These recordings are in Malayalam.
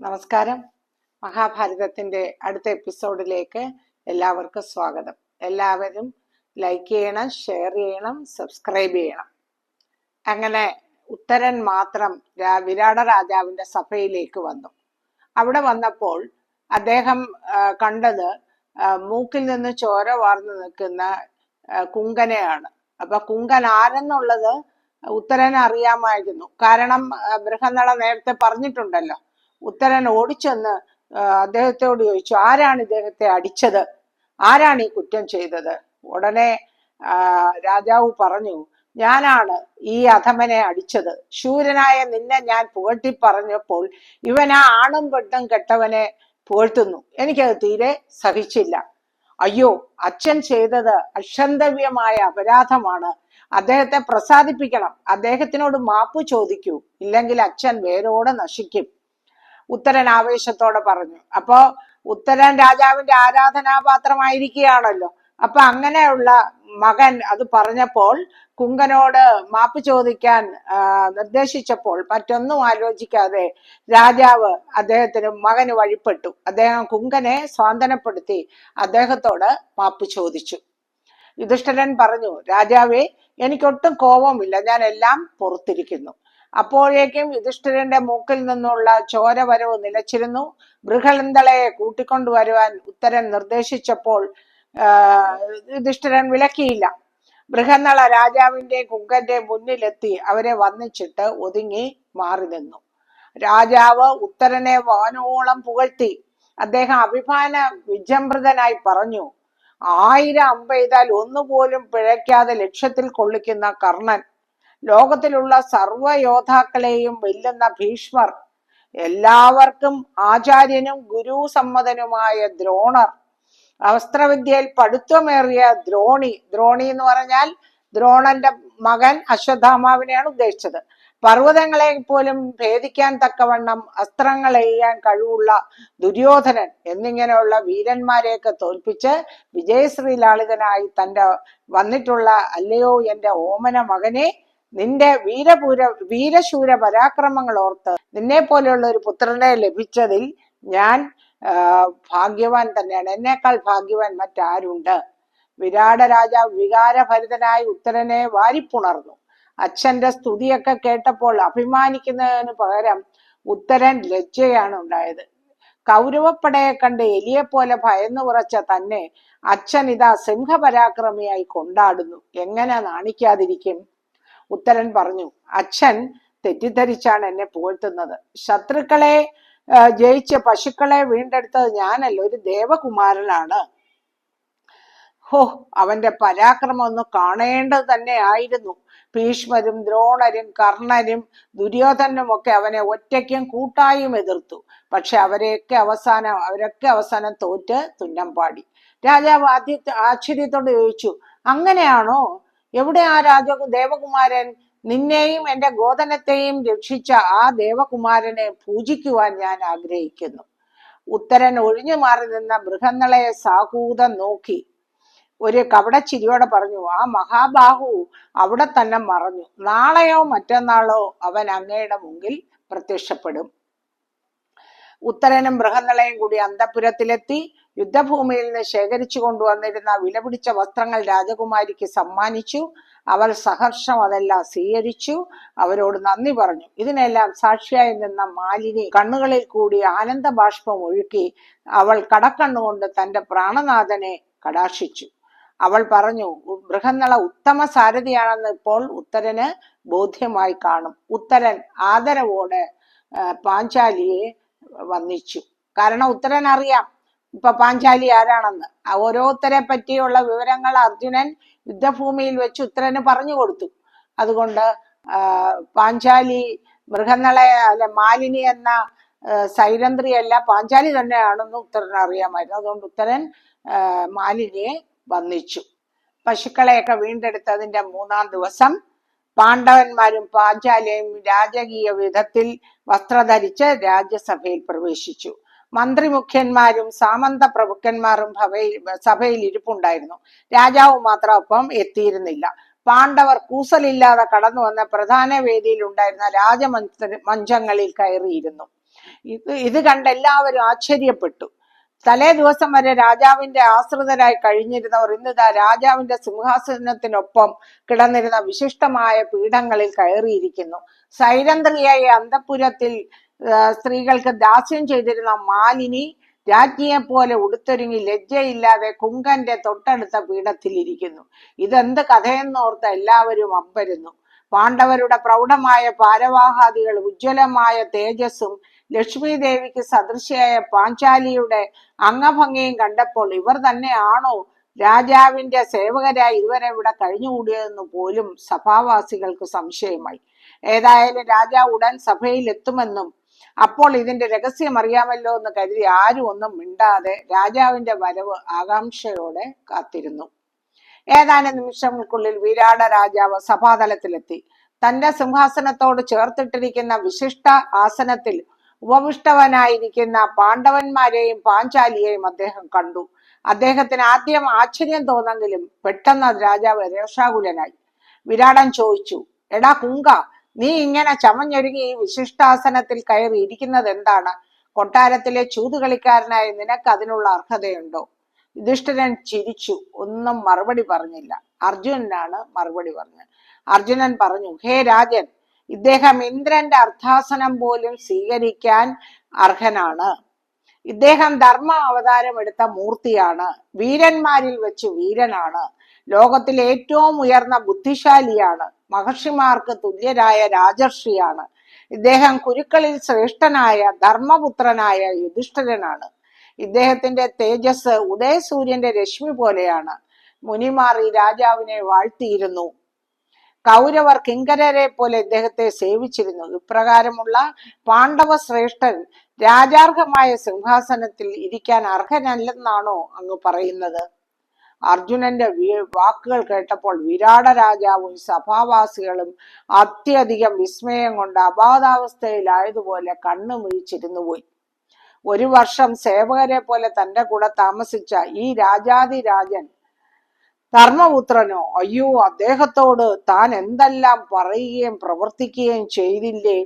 നമസ്കാരം. മഹാഭാരതത്തിന്റെ അടുത്ത എപ്പിസോഡിലേക്ക് എല്ലാവർക്കും സ്വാഗതം. എല്ലാവരും ലൈക്ക് ചെയ്യണം ഷെയർ ചെയ്യണം സബ്സ്ക്രൈബ് ചെയ്യണം. അങ്ങനെ ഉത്തരൻ മാത്രം വിരാട രാജാവിന്റെ സഭയിലേക്ക് വന്നു. അവിടെ വന്നപ്പോൾ അദ്ദേഹം കണ്ടത് മൂക്കിൽ നിന്ന് ചോര വാർന്നു നിൽക്കുന്ന കുങ്കനെയാണ്. അപ്പൊ കുങ്കൻ ആരെന്നുള്ളത് ഉത്തരൻ അറിയാമായിരുന്നു. കാരണം ബൃഹനള നേരത്തെ പറഞ്ഞിട്ടുണ്ടല്ലോ. ഉത്തരൻ ഓടിച്ചെന്ന് അദ്ദേഹത്തോട് ചോദിച്ചു ആരാണ് ഇദ്ദേഹത്തെ അടിച്ചത്? ആരാണ് ഈ കുറ്റം ചെയ്തത്? ഉടനെ രാജാവ് പറഞ്ഞു ഞാനാണ് ഈ അധമനെ അടിച്ചത്. ശൂരനായ നിന്നെ ഞാൻ പുകഴ്ത്തി പറഞ്ഞപ്പോൾ ഇവൻ ആ ആണും പെട്ടും കെട്ടവനെ പുകഴ്ത്തുന്നു. എനിക്കത് തീരെ സഹിച്ചില്ല. അയ്യോ അച്ഛൻ ചെയ്തത് അക്ഷന്തവ്യമായ അപരാധമാണ്. അദ്ദേഹത്തെ പ്രസാദിപ്പിക്കണം. അദ്ദേഹത്തിനോട് മാപ്പ് ചോദിക്കൂ. ഇല്ലെങ്കിൽ അച്ഛൻ വേരോടെ നശിക്കും. ഉത്തരൻ ആവേശത്തോടെ പറഞ്ഞു. അപ്പോ ഉത്തരൻ രാജാവിന്റെ ആരാധനാപാത്രമായിരിക്കുകയാണല്ലോ. അപ്പൊ അങ്ങനെയുള്ള മകൻ അത് പറഞ്ഞപ്പോൾ കുങ്കനോട് മാപ്പ് ചോദിക്കാൻ നിർദ്ദേശിച്ചപ്പോൾ മറ്റൊന്നും ആലോചിക്കാതെ രാജാവ് അദ്ദേഹത്തിന് മകന് വഴിപ്പെട്ടു. അദ്ദേഹം കുങ്കനെ സ്വാന്തനപ്പെടുത്തി അദ്ദേഹത്തോട് മാപ്പ് ചോദിച്ചു. യുധിഷ്ഠിരൻ പറഞ്ഞു രാജാവേ എനിക്കൊട്ടും കോപമില്ല. ഞാൻ എല്ലാം പുറത്തിരിക്കുന്നു. അപ്പോഴേക്കും യുധിഷ്ഠിരന്റെ മൂക്കിൽ നിന്നുള്ള ചോരവരവ് നിലച്ചിരുന്നു. ബൃഹലന്തളയെ കൂട്ടിക്കൊണ്ടുവരുവാൻ ഉത്തരൻ നിർദ്ദേശിച്ചപ്പോൾ യുധിഷ്ഠിരൻ വിലക്കിയില്ല. ബൃഹന്നള രാജാവിന്റെ കുങ്കന്റെ മുന്നിലെത്തി അവരെ വന്നിച്ചിട്ട് ഒതുങ്ങി മാറി നിന്നു. രാജാവ് ഉത്തരനെ വാനോളം പുകഴ്ത്തി. അദ്ദേഹം അഭിമാന വിജംഭൃതനായി പറഞ്ഞു ആയിരം അമ്പെയ്താൽ ഒന്നുപോലും പിഴയ്ക്കാതെ ലക്ഷ്യത്തിൽ കൊള്ളിക്കുന്ന കർണൻ ലോകത്തിലുള്ള സർവ യോദ്ധാക്കളെയും വെല്ലുന്ന ഭീഷ്മർ എല്ലാവർക്കും ആചാര്യനും ഗുരു സമ്മതനുമായ ദ്രോണർ. വസ്ത്രവിദ്യയിൽ പഠിത്വമേറിയ ദ്രോണി. ദ്രോണി എന്ന് പറഞ്ഞാൽ ദ്രോണന്റെ മകൻ അശ്വത്ഥാമാവിനെയാണ് ഉദ്ദേശിച്ചത്. പർവതങ്ങളെ പോലും ഭേദിക്കാൻ തക്കവണ്ണം അസ്ത്രങ്ങൾ എയ്യാൻ കഴിവുള്ള ദുര്യോധനൻ എന്നിങ്ങനെയുള്ള വീരന്മാരെയൊക്കെ തോൽപ്പിച്ച് വിജയശ്രീ ലാളിതനായി തന്റെ വന്നിട്ടുള്ള അല്ലയോ എന്റെ ഓമന മകനെ നിന്റെ വീരപൂര വീരശൂര പരാക്രമങ്ങൾ ഓർത്ത് നിന്നെ പോലെയുള്ള ഒരു പുത്രനെ ലഭിച്ചതിൽ ഞാൻ ഭാഗ്യവാൻ തന്നെയാണ്. എന്നേക്കാൾ ഭാഗ്യവാൻ മറ്റാരുണ്ട്? വിരാട രാജാവ് വികാരഭരിതനായി ഉത്തരനെ വാരിപ്പുണർന്നു. അച്ഛന്റെ സ്തുതിയൊക്കെ കേട്ടപ്പോൾ അഭിമാനിക്കുന്നതിന് പകരം ഉത്തരൻ ലജ്ജയാണ് ഉണ്ടായത്. കൗരവപ്പടയെ കണ്ട് എലിയെ പോലെ ഭയന്നു ഉറച്ച തന്നെ അച്ഛൻ ഇതാ സിംഹപരാക്രമിയായി കൊണ്ടാടുന്നു. എങ്ങനെ നാണിക്കാതിരിക്കും? ഉത്തരൻ പറഞ്ഞു അച്ഛൻ തെറ്റിദ്ധരിച്ചാണ് എന്നെ പുകഴ്ത്തുന്നത്. ശത്രുക്കളെ ജയിച്ച പശുക്കളെ വീണ്ടെടുത്തത് ഞാനല്ല ഒരു ദേവകുമാരനാണ്. ഹോ അവന്റെ പരാക്രമം ഒന്ന് കാണേണ്ടത് തന്നെ ആയിരുന്നു ഭീഷ്മരും ദ്രോണരും കർണരും ദുര്യോധനും ഒക്കെ അവനെ ഒറ്റയ്ക്കും കൂട്ടായും എതിർത്തു. പക്ഷെ അവരെയൊക്കെ അവസാനം അവരൊക്കെ അവസാനം തോറ്റ് തുന്നം പാടി രാജാവ് ആദ്യ ആശ്ചര്യത്തോട് ചോദിച്ചു അങ്ങനെയാണോ? എവിടെ ആ രാജ ദേവകുമാരൻ നിന്നെയും എന്റെ ഗോതനത്തെയും രക്ഷിച്ച ആ ദേവകുമാരനെ പൂജിക്കുവാൻ ഞാൻ ആഗ്രഹിക്കുന്നു. ഉത്തരൻ ഒഴിഞ്ഞു മാറി നിന്ന മൃഗങ്ങളെ സാഹൂതം നോക്കി. ഒരു കവടച്ചിരിയോടെ പറഞ്ഞു ആ മഹാബാഹു അവിടെ തന്നെ മറഞ്ഞു. നാളെയോ മറ്റന്നാളോ അവൻ അങ്ങയുടെ മുമ്പിൽ പ്രത്യക്ഷപ്പെടും. ഉത്തരനും ബൃഹന്നളയും കൂടി അന്തപുരത്തിലെത്തി. യുദ്ധഭൂമിയിൽ നിന്ന് ശേഖരിച്ചു കൊണ്ടുവന്നിരുന്ന വിലപിടിച്ച വസ്ത്രങ്ങൾ രാജകുമാരിക്ക് സമ്മാനിച്ചു. അവൾ സഹർഷം അതെല്ലാം സ്വീകരിച്ചു. അവരോട് നന്ദി പറഞ്ഞു. ഇതിനെല്ലാം സാക്ഷിയായി നിന്ന മാലിനി കണ്ണുകളിൽ കൂടി ആനന്ദ ബാഷ്പം ഒഴുക്കി അവൾ കടക്കണ്ണുകൊണ്ട് തന്റെ പ്രാണനാഥനെ കടാക്ഷിച്ചു. അവൾ പറഞ്ഞു "ഉ- ബൃഹന്നള ഉത്തമ സാരഥിയാണെന്ന് ഇപ്പോൾ ഉത്തരന് ബോധ്യമായി കാണും. ഉത്തരൻ ആദരവോടെ പാഞ്ചാലിയെ വന്നിച്ചു കാരണം ഉത്തരൻ അറിയാം ഇപ്പൊ പാഞ്ചാലി ആരാണെന്ന്? ഓരോരുത്തരെ പറ്റിയുള്ള വിവരങ്ങൾ അർജുനൻ യുദ്ധഭൂമിയിൽ വെച്ച് ഉത്തരന് പറഞ്ഞു കൊടുത്തു. അതുകൊണ്ട് പാഞ്ചാലി മൃഗങ്ങളെ അല്ല മാലിനി എന്ന സൈരന്ത്രിയല്ല പാഞ്ചാലി തന്നെയാണെന്ന് ഉത്തരൻ അറിയാമായിരുന്നു. അതുകൊണ്ട് ഉത്തരൻ മാലിനിയെ വന്നിച്ചു പശുക്കളെയൊക്കെ വീണ്ടെടുത്തതിന്റെ മൂന്നാം ദിവസം പാണ്ഡവന്മാരും പാഞ്ചാലിയും രാജകീയ വിധത്തിൽ വസ്ത്രധരിച്ച് രാജ്യസഭയിൽ പ്രവേശിച്ചു. മന്ത്രിമുഖ്യന്മാരും സാമന്ത പ്രഭുക്കന്മാരും ഭവയിൽ സഭയിൽ ഇരിപ്പുണ്ടായിരുന്നു. രാജാവ് മാത്രം ഒപ്പം എത്തിയിരുന്നില്ല. പാണ്ഡവർ കൂസലില്ലാതെ കടന്നു വന്ന പ്രധാന വേദിയിൽ ഉണ്ടായിരുന്ന രാജമഞ്ച മഞ്ചങ്ങളിൽ കയറിയിരുന്നു. ഇത് ഇത് കണ്ട് എല്ലാവരും ആശ്ചര്യപ്പെട്ടു. തലേ ദിവസം വരെ രാജാവിന്റെ ആശ്രിതരായി കഴിഞ്ഞിരുന്നവർ ഇന്നിതാ രാജാവിന്റെ സിംഹാസനത്തിനൊപ്പം കിടന്നിരുന്ന വിശിഷ്ടമായ പീഠങ്ങളിൽ കയറിയിരിക്കുന്നു. സൈരന്ധ്രിയായ അന്തപുരത്തിൽ സ്ത്രീകൾക്ക് ദാസ്യം ചെയ്തിരുന്ന മാലിനി രാജ്ഞിയെ പോലെ ഉടുത്തൊരുങ്ങി ലജ്ജയില്ലാതെ കുങ്കന്റെ തൊട്ടടുത്ത പീഠത്തിലിരിക്കുന്നു. ഇതെന്ത് കഥയെന്നോർത്ത് എല്ലാവരും അമ്പരുന്നു. പാണ്ഡവരുടെ പ്രൗഢമായ പാരവാഹാദികൾ ഉജ്ജ്വലമായ തേജസ്സും ലക്ഷ്മി ദേവിക്ക് സദൃശയായ പാഞ്ചാലിയുടെ അംഗഭംഗിയും കണ്ടപ്പോൾ ഇവർ തന്നെയാണോ രാജാവിന്റെ സേവകരായി ഇതുവരെ ഇവിടെ കഴിഞ്ഞുകൂടിയതെന്ന് പോലും സഭാവാസികൾക്ക് സംശയമായി. ഏതായാലും രാജാവ് ഉടൻ സഭയിൽ എത്തുമെന്നും അപ്പോൾ ഇതിന്റെ രഹസ്യം അറിയാമല്ലോ എന്ന് കരുതി ആരും ഒന്നും മിണ്ടാതെ രാജാവിന്റെ വരവ് ആകാംക്ഷയോടെ കാത്തിരുന്നു. ഏതാനും നിമിഷങ്ങൾക്കുള്ളിൽ വിരാട രാജാവ് സഭാതലത്തിലെത്തി. തന്റെ സിംഹാസനത്തോട് ചേർത്തിട്ടിരിക്കുന്ന വിശിഷ്ട ആസനത്തിൽ ഉപവിഷ്ടവനായിരിക്കുന്ന പാണ്ഡവന്മാരെയും പാഞ്ചാലിയെയും അദ്ദേഹം കണ്ടു. അദ്ദേഹത്തിന് ആദ്യം ആശ്ചര്യം തോന്നെങ്കിലും പെട്ടെന്ന് രാജാവ് രോഷാകുലനായി വിരാടൻ ചോദിച്ചു എടാ കുങ്ക നീ ഇങ്ങനെ ചമഞ്ഞൊരുങ്ങി ഈ വിശിഷ്ടാസനത്തിൽ കയറി ഇരിക്കുന്നത് എന്താണ്? കൊട്ടാരത്തിലെ ചൂതുകളിക്കാരനായ നിനക്ക് അതിനുള്ള അർഹതയുണ്ടോ? യുധിഷ്ഠിരൻ ചിരിച്ചു. ഒന്നും മറുപടി പറഞ്ഞില്ല. അർജുനനാണ് മറുപടി പറഞ്ഞത്. അർജുനൻ പറഞ്ഞു ഹേ രാജൻ ഇദ്ദേഹം ഇന്ദ്രന്റെ അർത്ഥാസനം പോലും സ്വീകരിക്കാൻ അർഹനാണ്. ഇദ്ദേഹം ധർമ്മ അവതാരം എടുത്ത മൂർത്തിയാണ്. വീരന്മാരിൽ വെച്ച് വീരനാണ്. ലോകത്തിലെ ഏറ്റവും ഉയർന്ന ബുദ്ധിശാലിയാണ്. മഹർഷിമാർക്ക് തുല്യരായ രാജർഷിയാണ്. ഇദ്ദേഹം കുരുക്കളിൽ ശ്രേഷ്ഠനായ ധർമ്മപുത്രനായ യുധിഷ്ഠിരനാണ്. ഇദ്ദേഹത്തിന്റെ തേജസ് ഉദയസൂര്യന്റെ രശ്മി പോലെയാണ്. മുനിമാർ ഈ രാജാവിനെ വാഴ്ത്തിയിരുന്നു. കൗരവർ കിങ്കരരെ പോലെ ഇദ്ദേഹത്തെ സേവിച്ചിരുന്നു. ഇപ്രകാരമുള്ള പാണ്ഡവ ശ്രേഷ്ഠൻ രാജാർഹമായ സിംഹാസനത്തിൽ ഇരിക്കാൻ അർഹനല്ലെന്നാണോ അങ്ങ് പറയുന്നത്? അർജുനന്റെ വാക്കുകൾ കേട്ടപ്പോൾ വിരാട രാജാവും സഭാവാസികളും അത്യധികം വിസ്മയം കൊണ്ട് അബാധാവസ്ഥയിലായതുപോലെ കണ്ണു മിഴിച്ചിരുന്നു പോയി. ഒരു വർഷം സേവകരെ പോലെ തന്റെ കൂടെ താമസിച്ച ഈ രാജാതിരാജൻ ധർമ്മപുത്രനോ അയ്യോ അദ്ദേഹത്തോട് താൻ എന്തെല്ലാം പറയുകയും പ്രവർത്തിക്കുകയും ചെയ്തില്ലേ?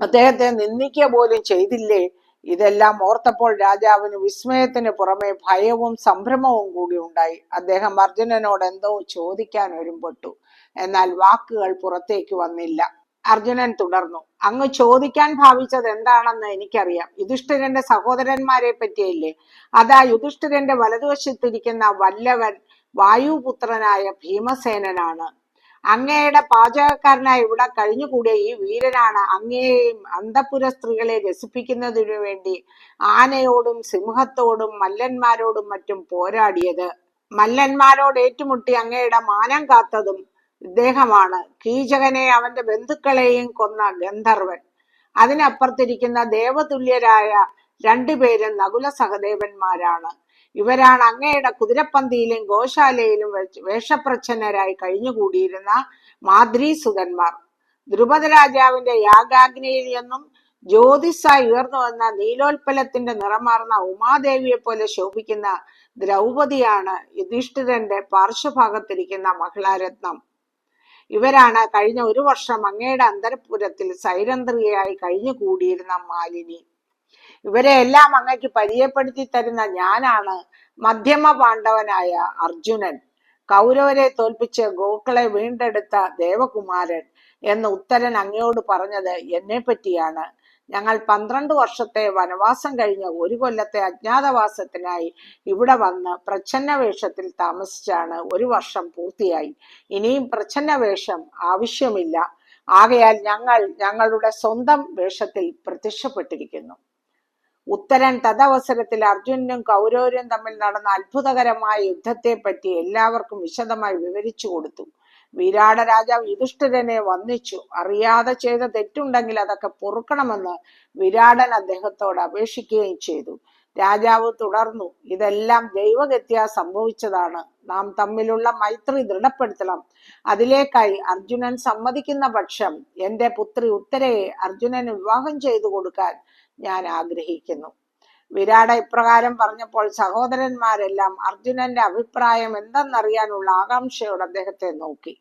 അദ്ദേഹത്തെ നിന്ദിക്കുക പോലും ചെയ്തില്ലേ? ഇതെല്ലാം ഓർത്തപ്പോൾ രാജാവിന് വിസ്മയത്തിന് പുറമെ ഭയവും സംഭ്രമവും കൂടി ഉണ്ടായി. അദ്ദേഹം അർജുനനോട് എന്തോ ചോദിക്കാൻ ഒരുമ്പെട്ടു. എന്നാൽ വാക്കുകൾ പുറത്തേക്ക് വന്നില്ല. അർജുനൻ തുടർന്നു അങ്ങ് ചോദിക്കാൻ ഭാവിച്ചത് എന്താണെന്ന് എനിക്കറിയാം. യുധിഷ്ഠിരന്റെ സഹോദരന്മാരെ പറ്റിയല്ലേ? അതാ യുധിഷ്ഠിരന്റെ വലതുവശത്തിരിക്കുന്ന വല്ലവൻ വായുപുത്രനായ ഭീമസേനനാണ്. അങ്ങയുടെ പാചകക്കാരനായി ഇവിടെ കഴിഞ്ഞുകൂടിയ ഈ വീരനാണ് അങ്ങയെയും അന്തപുര സ്ത്രീകളെ രസിപ്പിക്കുന്നതിനു വേണ്ടി ആനയോടും സിംഹത്തോടും മല്ലന്മാരോടും മറ്റും പോരാടിയത്. മല്ലന്മാരോട് ഏറ്റുമുട്ടി അങ്ങയുടെ മാനം കാത്തതും ഇദ്ദേഹമാണ്. കീചകനെ അവന്റെ ബന്ധുക്കളെയും കൊന്ന ഗന്ധർവൻ. അതിനപ്പുറത്തിരിക്കുന്ന ദേവതുല്യരായ രണ്ടുപേരും നകുല സഹദേവന്മാരാണ്. ഇവരാണ് അങ്ങയുടെ കുതിരപ്പന്തിയിലും ഗോശാലയിലും വേഷപ്രച്ഛന്നരായി കഴിഞ്ഞുകൂടിയിരുന്ന മാദ്രീസുതന്മാർ ദ്രുപദ രാജാവിന്റെ യാഗാഗ്നിയിൽ നിന്നും ജ്യോതിസായി ഉയർന്നു വന്ന നീലോൽപ്പലത്തിന്റെ നിറമാർന്ന ഉമാദേവിയെ പോലെ ശോഭിക്കുന്ന ദ്രൗപദിയാണ് യുധിഷ്ഠിരന്റെ പാർശ്വഭാഗത്തിരിക്കുന്ന മഹിളാരത്നം. ഇവരാണ് കഴിഞ്ഞ ഒരു വർഷം അങ്ങയുടെ അന്തരപുരത്തിൽ സൈരന്ത്രിയായി കഴിഞ്ഞുകൂടിയിരുന്ന മാലിനി. ഇവരെ എല്ലാം അങ്ങയ്ക്ക് പരിചയപ്പെടുത്തി തരുന്ന ഞാനാണ് മധ്യമ പാണ്ഡവനായ അർജുനൻ. കൗരവരെ തോൽപ്പിച്ച് ഗോക്കളെ വീണ്ടെടുത്ത ദേവകുമാരൻ എന്ന് ഉത്തരൻ അങ്ങയോട് പറഞ്ഞത് എന്നെ പറ്റിയാണ് ഞങ്ങൾ പന്ത്രണ്ട് വർഷത്തെ വനവാസം കഴിഞ്ഞ ഒരു കൊല്ലത്തെ അജ്ഞാതവാസത്തിനായി ഇവിടെ വന്ന് പ്രച്ഛന്ന വേഷത്തിൽ താമസിച്ചാണ് ഒരു വർഷം പൂർത്തിയായി. ഇനിയും പ്രച്ഛന്ന വേഷം ആവശ്യമില്ല. ആകയാൽ ഞങ്ങൾ ഞങ്ങളുടെ സ്വന്തം വേഷത്തിൽ പ്രത്യക്ഷപ്പെട്ടിരിക്കുന്നു. ഉത്തരൻ തദവസരത്തിൽ അർജുനനും കൗരവരും തമ്മിൽ നടന്ന അത്ഭുതകരമായ യുദ്ധത്തെ പറ്റി എല്ലാവർക്കും വിശദമായി വിവരിച്ചു കൊടുത്തു. വിരാട രാജാവ് യുധിഷ്ഠിരനെ വന്നിച്ചു അറിയാതെ ചെയ്ത തെറ്റുണ്ടെങ്കിൽ അതൊക്കെ പൊറുക്കണമെന്ന് വിരാടൻ അദ്ദേഹത്തോട് അപേക്ഷിക്കുകയും ചെയ്തു. രാജാവ് തുടർന്നു ഇതെല്ലാം ദൈവഗത്യാ സംഭവിച്ചതാണ്. നാം തമ്മിലുള്ള മൈത്രി ദൃഢപ്പെടുത്തണം. അതിലേക്കായി അർജുനൻ സമ്മതിക്കുന്ന പക്ഷം എന്റെ പുത്രി ഉത്തരയെ അർജുനന് വിവാഹം ചെയ്തു കൊടുക്കാൻ ഞാൻ ആഗ്രഹിക്കുന്നു വിരാട ഇപ്രകാരം പറഞ്ഞപ്പോൾ സഹോദരന്മാരെല്ലാം അർജുനന്റെ അഭിപ്രായം എന്തെന്നറിയാനുള്ള ആകാംക്ഷയോട് അദ്ദേഹത്തെ നോക്കി.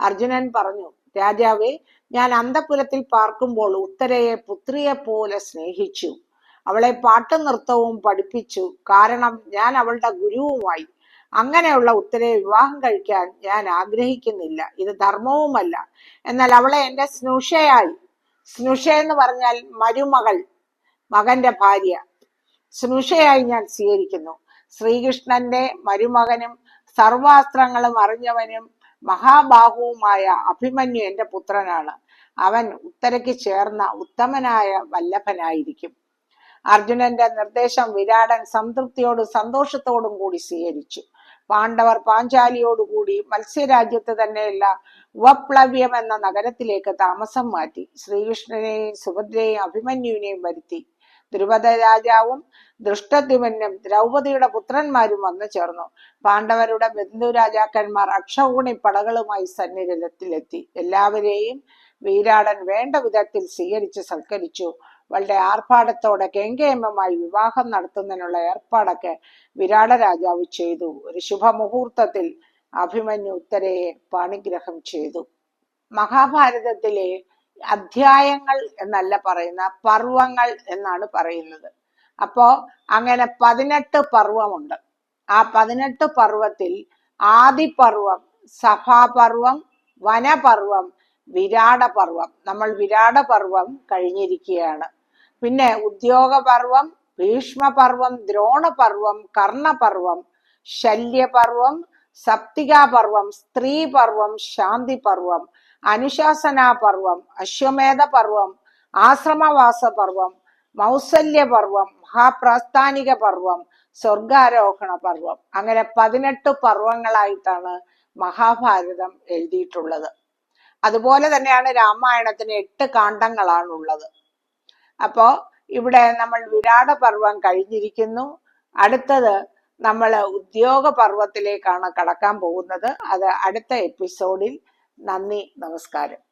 അർജുനൻ പറഞ്ഞു രാജാവേ ഞാൻ അന്തപുരത്തിൽ പാർക്കുമ്പോൾ ഉത്തരയെ പുത്രിയെ പോലെ സ്നേഹിച്ചു. അവളെ പാട്ടും നൃത്തവും പഠിപ്പിച്ചു. കാരണം ഞാൻ അവളുടെ ഗുരുവുമായി. അങ്ങനെയുള്ള ഉത്തരയെ വിവാഹം കഴിക്കാൻ ഞാൻ ആഗ്രഹിക്കുന്നില്ല. ഇത് ധർമ്മവുമല്ല. എന്നാൽ അവളെ എന്റെ സ്നുഷയായി. സ്നുഷ എന്ന് പറഞ്ഞാൽ മരുമകൾ. മകന്റെ ഭാര്യ. സ്നുഷയായി ഞാൻ സ്വീകരിക്കുന്നു. ശ്രീകൃഷ്ണന്റെ മരുമകനും സർവാസ്ത്രങ്ങളും അറിഞ്ഞവനും മഹാബാഹുവുമായ അഭിമന്യു എന്റെ പുത്രനാണ്. അവൻ ഉത്തരയ്ക്ക് ചേർന്ന ഉത്തമനായ വല്ലഭനായിരിക്കും. അർജുനന്റെ നിർദ്ദേശം വിരാടൻ സംതൃപ്തിയോടും സന്തോഷത്തോടും കൂടി സ്വീകരിച്ചു. പാണ്ഡവർ പാഞ്ചാലിയോടുകൂടി മത്സ്യരാജ്യത്ത് തന്നെയുള്ള ഉപപ്ലവ്യം എന്ന നഗരത്തിലേക്ക് താമസം മാറ്റി. ശ്രീകൃഷ്ണനെയും സുഭദ്രയെയും അഭിമന്യുവിനെയും വരുത്തി. ദ്രുപദ രാജാവും ദൃഷ്ടദ്യുമനും ദ്രൗപദിയുടെ പുത്രന്മാരും വന്നു ചേർന്നു. പാണ്ഡവരുടെ ബന്ധു രാജാക്കന്മാർ അക്ഷൗണി പടകളുമായി സന്നിധത്തിലെത്തി എല്ലാവരെയും വീരാടൻ വേണ്ട വിധത്തിൽ സ്വീകരിച്ച് സൽക്കരിച്ചു. വളരെ ആർഭാടത്തോടെ കെങ്കേമമായി വിവാഹം നടത്തുന്നതിനുള്ള ഏർപ്പാടൊക്കെ വിരാട രാജാവ് ചെയ്തു. ഒരു ശുഭമുഹൂർത്തത്തിൽ അഭിമന്യു ഉത്തരയെ പാണിഗ്രഹം ചെയ്തു. മഹാഭാരതത്തിലെ അധ്യായങ്ങൾ എന്നല്ല പറയുന്ന പർവങ്ങൾ എന്നാണ് പറയുന്നത്. അപ്പോ അങ്ങനെ പതിനെട്ട് പർവമുണ്ട് ആ പതിനെട്ട് പർവത്തിൽ ആദിപർവം സഭാപർവം വനപർവം വിരാടപർവം നമ്മൾ വിരാടപർവം കഴിഞ്ഞിരിക്കുകയാണ്. പിന്നെ ഉദ്യോഗപർവം ഭീഷ്മപർവം ദ്രോണപർവം കർണപർവം ശല്യപർവം സപ്തികാപർവം സ്ത്രീപർവം ശാന്തിപർവം അനുശാസനാപർവം അശ്വമേധപർവം ആശ്രമവാസ പർവം മൗസല്യ പർവം മഹാപ്രാസ്ഥാനിക പർവം സ്വർഗാരോഹണ പർവം അങ്ങനെ പതിനെട്ട് പർവങ്ങളായിട്ടാണ് മഹാഭാരതം എഴുതിയിട്ടുള്ളത്. അതുപോലെ തന്നെയാണ് രാമായണത്തിന് എട്ട് കാണ്ഡങ്ങളാണുള്ളത്. അപ്പോ ഇവിടെ നമ്മൾ വിരാട പർവം കഴിഞ്ഞിരിക്കുന്നു. അടുത്തത് നമ്മൾ ഉദ്യോഗ പർവത്തിലേക്കാണ് കടക്കാൻ പോകുന്നത്. അത് അടുത്ത എപ്പിസോഡിൽ നന്ദി നമസ്കാരം.